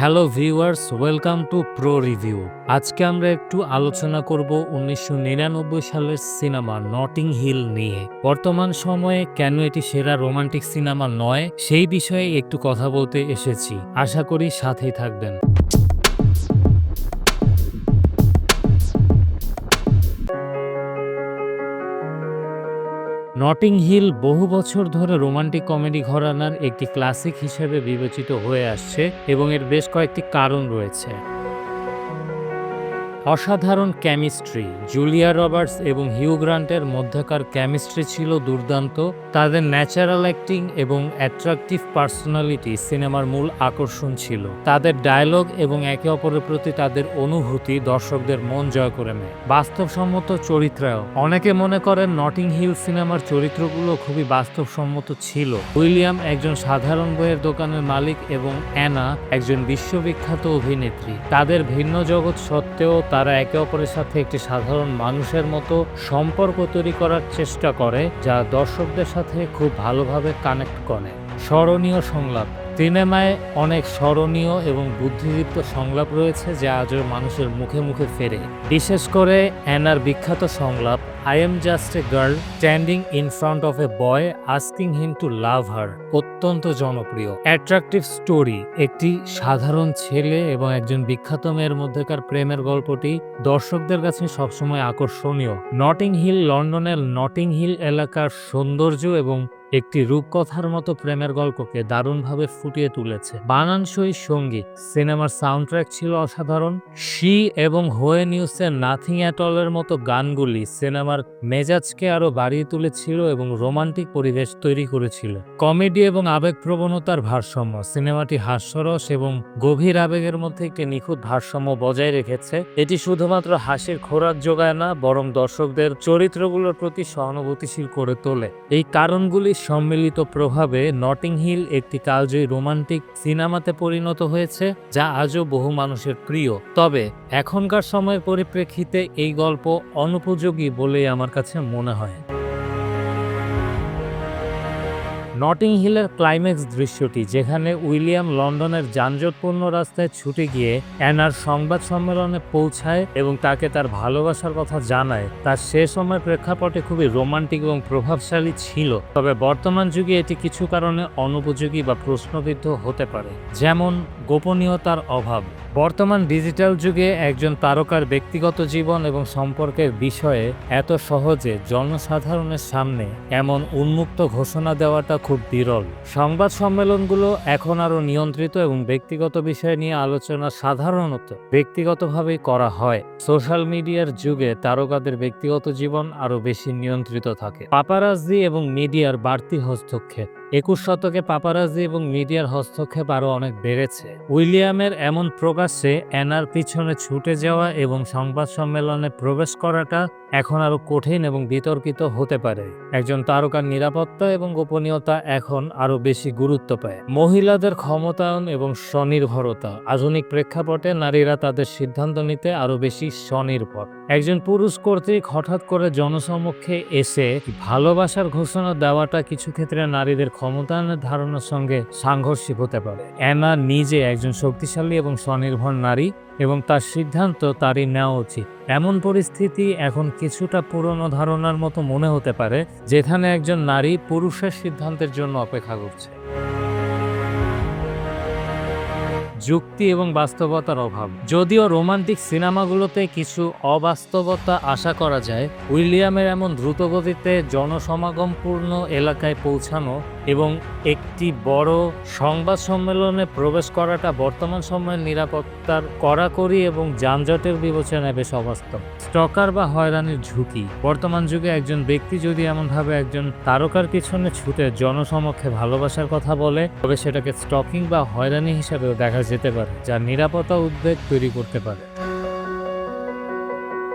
Hello viewers, welcome to pro review. আজকে আমরা একটু আলোচনা করব উনিশশো নিরানব্বই সালের সিনেমা নটিং হিল নিয়ে। বর্তমান সময়ে কেন এটি সেরা রোমান্টিক সিনেমা নয়, সেই বিষয়ে একটু কথা বলতে এসেছি। আশা করি সাথেই থাকবেন। নটিং হিল বহু বছর ধরে রোমান্টিক কমেডি ঘরানার একটি ক্লাসিক হিসেবে বিবেচিত হয়ে আসছে এবং এর বেশ কয়েকটি কারণ রয়েছে। অসাধারণ কেমিস্ট্রি জুলিয়া রবার্টস এবং হিউ গ্রান্টের মধ্যকার কেমিস্ট্রি ছিল দুর্দান্ত, তাদের ন্যাচারাল অ্যাক্টিং এবং অ্যাট্রাকটিভ পার্সোনালিটি সিনেমার মূল আকর্ষণ ছিল। তাদের ডায়লগ এবং একে অপরের প্রতি তাদের অনুভূতি দর্শকদের মন জয় করে নেয়। বাস্তবসম্মত চরিত্রায়ও। অনেকে মনে করেন নটিং হিল সিনেমার চরিত্রগুলো খুবই বাস্তবসম্মত ছিল। উইলিয়াম একজন সাধারণ বইয়ের দোকানের মালিক এবং অ্যানা একজন বিশ্ববিখ্যাত অভিনেত্রী। তাদের ভিন্ন জগৎ সত্ত্বেও তারা একে অপরের সাথে একটি সাধারণ মানুষের মতো সম্পর্ক তৈরি করার চেষ্টা করে, যা দর্শকদের সাথে খুব ভালোভাবে কানেক্ট করে। স্মরণীয় সংলাপ। সিনেমায় অনেক স্মরণীয় এবং বুদ্ধিদীপ্ত সংলাপ রয়েছে যা আজও মানুষের মুখে মুখে ফেরে। বিশেষ করে অ্যানার বিখ্যাত সংলাপ I am just a girl standing in front of a boy asking him to love her অত্যন্ত জনপ্রিয়। অ্যাট্রাকটিভ স্টোরি একটি সাধারণ ছেলে এবং একজন বিখ্যাত মেয়ের মধ্যেকার প্রেমের গল্পটি দর্শকদের কাছে সবসময় আকর্ষণীয়। নটিং হিল লন্ডনের নটিং হিল এলাকার সৌন্দর্য এবং একটি রূপকথার মতো প্রেমের গল্পকে দারুণভাবে ফুটিয়ে তুলেছে। বানানসই সংগীত, সিনেমার সাউন্ডট্র্যাক ছিল অসাধারণ। শি এবং হোয়ে নিউসের নাথিং অ্যাট অলের মতো গানগুলি সিনেমার মেজাজকে আরও বাড়িয়ে তুলেছিল এবং রোমান্টিক পরিবেশ তৈরি করেছিল। কমেডি এবং আবেগপ্রবণতার ভারসাম্য, সিনেমাটি হাস্যরস এবং গভীর আবেগের মধ্যে একটি নিখুঁত ভারসাম্য বজায় রেখেছে। এটি শুধুমাত্র হাসির খোরাক যোগায় না, বরং দর্শকদের চরিত্রগুলোর প্রতি সহানুভূতিশীল করে তোলে। এই কারণগুলি সম্মিলিত প্রভাবে নটিং হিল একটি কালজয়ী রোমান্টিক সিনেমাতে পরিণত হয়েছে, যা আজও বহু মানুষের প্রিয়। তবে, এখনকার সময়ের পরিপ্রেক্ষিতে এই গল্প অনুপযোগী বলেই আমার কাছে মনে হয়। নটিং হিলের ক্লাইম্যাক্স দৃশ্যটি যেখানে উইলিয়াম লন্ডনের যানজটপূর্ণ রাস্তায় ছুটে গিয়ে অ্যানার সংবাদ সম্মেলনে পৌঁছায় এবং তাকে তার ভালোবাসার কথা জানায়। তার সে সময় প্রেক্ষাপটে খুবই রোমান্টিক এবং প্রভাবশালী ছিল, তবে বর্তমান যুগে এটি কিছু কারণে অনুপযোগী বা প্রশ্নবিদ্ধ হতে পারে। যেমন গোপনীয়তার অভাব। বর্তমান ডিজিটাল যুগে একজন তারকার ব্যক্তিগত জীবন এবং সম্পর্কের বিষয়ে এত সহজে জনসাধারণের সামনে এমন উন্মুক্ত ঘোষণা দেওয়াটা খুব বিরল। সংবাদ সম্মেলনগুলো এখন আরও নিয়ন্ত্রিত এবং ব্যক্তিগত বিষয় নিয়ে আলোচনা সাধারণত ব্যক্তিগতভাবেই করা হয়। সোশ্যাল মিডিয়ার যুগে তারকাদের ব্যক্তিগত জীবন আরও বেশি নিয়ন্ত্রিত থাকে। পাপারাজি এবং মিডিয়ার বাড়তি হস্তক্ষেপ। একুশ শতকে পাপারাজি এবং মিডিয়ার হস্তক্ষেপ আরও অনেক বেড়েছে। উইলিয়ামের এমন প্রকাশ্যে অ্যানার পিছনে ছুটে যাওয়া এবং সংবাদ সম্মেলনে প্রবেশ করাটা এখন আরও কঠিন এবং বিতর্কিত হতে পারে। একজন তারকার নিরাপত্তা এবং গোপনীয়তা এখন আরও বেশি গুরুত্ব পায়। মহিলাদের ক্ষমতায়ন এবং স্বনির্ভরতা, আধুনিক প্রেক্ষাপটে নারীরা তাদের সিদ্ধান্ত নিতে আরও বেশি স্বনির্ভর। একজন পুরুষ কর্তৃক হঠাৎ করে জনসমক্ষে এসে ভালোবাসার ঘোষণা দেওয়াটা কিছু ক্ষেত্রে নারীদের ক্ষমতায়নের ধারণার সঙ্গে সাংঘর্ষিক হতে পারে। অ্যানা নিজে একজন শক্তিশালী এবং স্বনির্ভর নারী এবং তার সিদ্ধান্ত তারই নেওয়া উচিত। এমন পরিস্থিতি এখন কিছুটা পুরনো ধারণার মতো মনে হতে পারে, যেখানে একজন নারী পুরুষের সিদ্ধান্তের জন্য অপেক্ষা করছে। যুক্তি এবং বাস্তবতার অভাব। যদিও রোমান্টিক সিনেমাগুলোতে কিছু অবাস্তবতা আশা করা যায়, উইলিয়ামের এমন দ্রুতগতিতে জনসমাগমপূর্ণ এলাকায় পৌঁছানো এবং একটি বড় সংবাদ সম্মেলনে প্রবেশ করাটা বর্তমান সময়ের নিরাপত্তার কড়াকড়ি এবং যানজটের বিবেচনায় বেশ অবাস্তব। স্টকার বা হয়রানির ঝুঁকি। বর্তমান যুগে একজন ব্যক্তি যদি এমনভাবে একজন তারকার পিছনে ছুটে জনসমক্ষে ভালোবাসার কথা বলে, তবে সেটাকে স্টকিং বা হয়রানি হিসাবেও দেখা যেতে পারে, যা নিরাপত্তা উদ্বেগ তৈরি করতে পারে।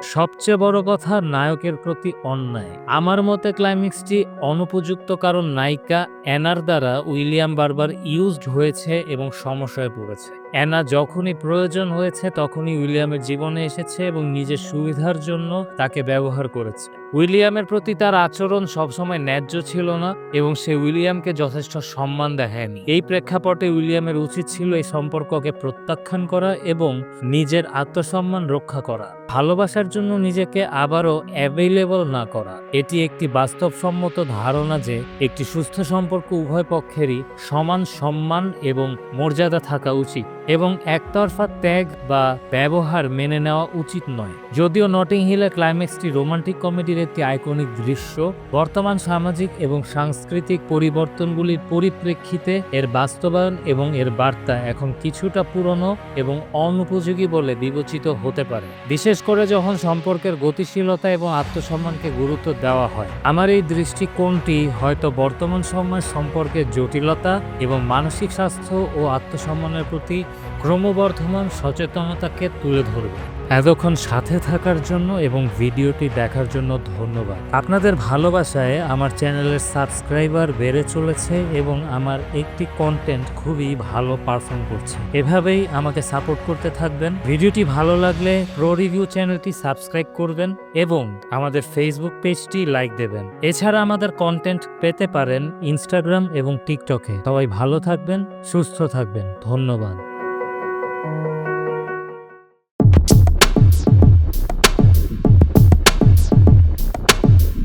সবচেয়ে বড় কথা নায়কের প্রতি অন্যায়। আমার মতে ক্লাইম্যাক্সটি অনুপযুক্ত কারণ নায়িকা অ্যানার দ্বারা উইলিয়াম বারবার ইউজড হয়েছে এবং সমস্যায় পড়েছে। অ্যানা যখনই প্রয়োজন হয়েছে, তখনই উইলিয়ামের জীবনে এসেছে এবং নিজের সুবিধার জন্য তাকে ব্যবহার করেছে। উইলিয়ামের প্রতি তার আচরণ সবসময় ন্যায্য ছিল না এবং সে উইলিয়ামকে যথেষ্ট সম্মান দেখায়নি। এই প্রেক্ষাপটে উইলিয়ামের উচিত ছিল এই সম্পর্ককে প্রত্যাখ্যান করা এবং নিজের আত্মসম্মান রক্ষা করা। ভালোবাসার জন্য নিজেকে আবারও অ্যাভেলেবল না করা। এটি একটি বাস্তবসম্মত ধারণা যে, একটি সুস্থ সম্পর্ক উভয় পক্ষেরই সমান সম্মান এবং মর্যাদা থাকা উচিত। এবং একতরফা ত্যাগ বা ব্যবহার মেনে নেওয়া উচিত নয়। যদিও নটিং হিলের ক্লাইম্যাক্সটি রোমান্টিক কমেডির একটি আইকনিক দৃশ্য, বর্তমান সামাজিক এবং সাংস্কৃতিক পরিবর্তনগুলির পরিপ্রেক্ষিতে এর বাস্তবায়ন এবং এর বার্তা এখন কিছুটা পুরনো এবং অনুপযোগী বলে বিবেচিত হতে পারে। বিশেষ করে যখন সম্পর্কের গতিশীলতা এবং আত্মসম্মানকে গুরুত্ব দেওয়া হয়। আমার এই দৃষ্টিকোণটি হয়তো বর্তমান সময়ের সম্পর্কের জটিলতা এবং মানসিক স্বাস্থ্য ও আত্মসম্মানের প্রতি ক্রমবর্ধমান সচেতনতাকে তুলে ধরবে। এতক্ষণ সাথে থাকার জন্য এবং ভিডিওটি দেখার জন্য ধন্যবাদ। আপনাদের ভালোবাসায় আমার চ্যানেলের সাবস্ক্রাইবার বেড়ে চলেছে এবং আমার একটি কন্টেন্ট খুবই ভালো পারফর্ম করছে। এভাবেই আমাকে সাপোর্ট করতে থাকবেন। ভিডিওটি ভালো লাগলে প্রো রিভিউ চ্যানেলটি সাবস্ক্রাইব করবেন এবং আমাদের ফেসবুক পেজটি লাইক দেবেন। এছাড়া আমাদের কন্টেন্ট পেতে পারেন ইনস্টাগ্রাম এবং টিকটকে সবাই ভালো থাকবেন, সুস্থ থাকবেন। ধন্যবাদ। Thank you.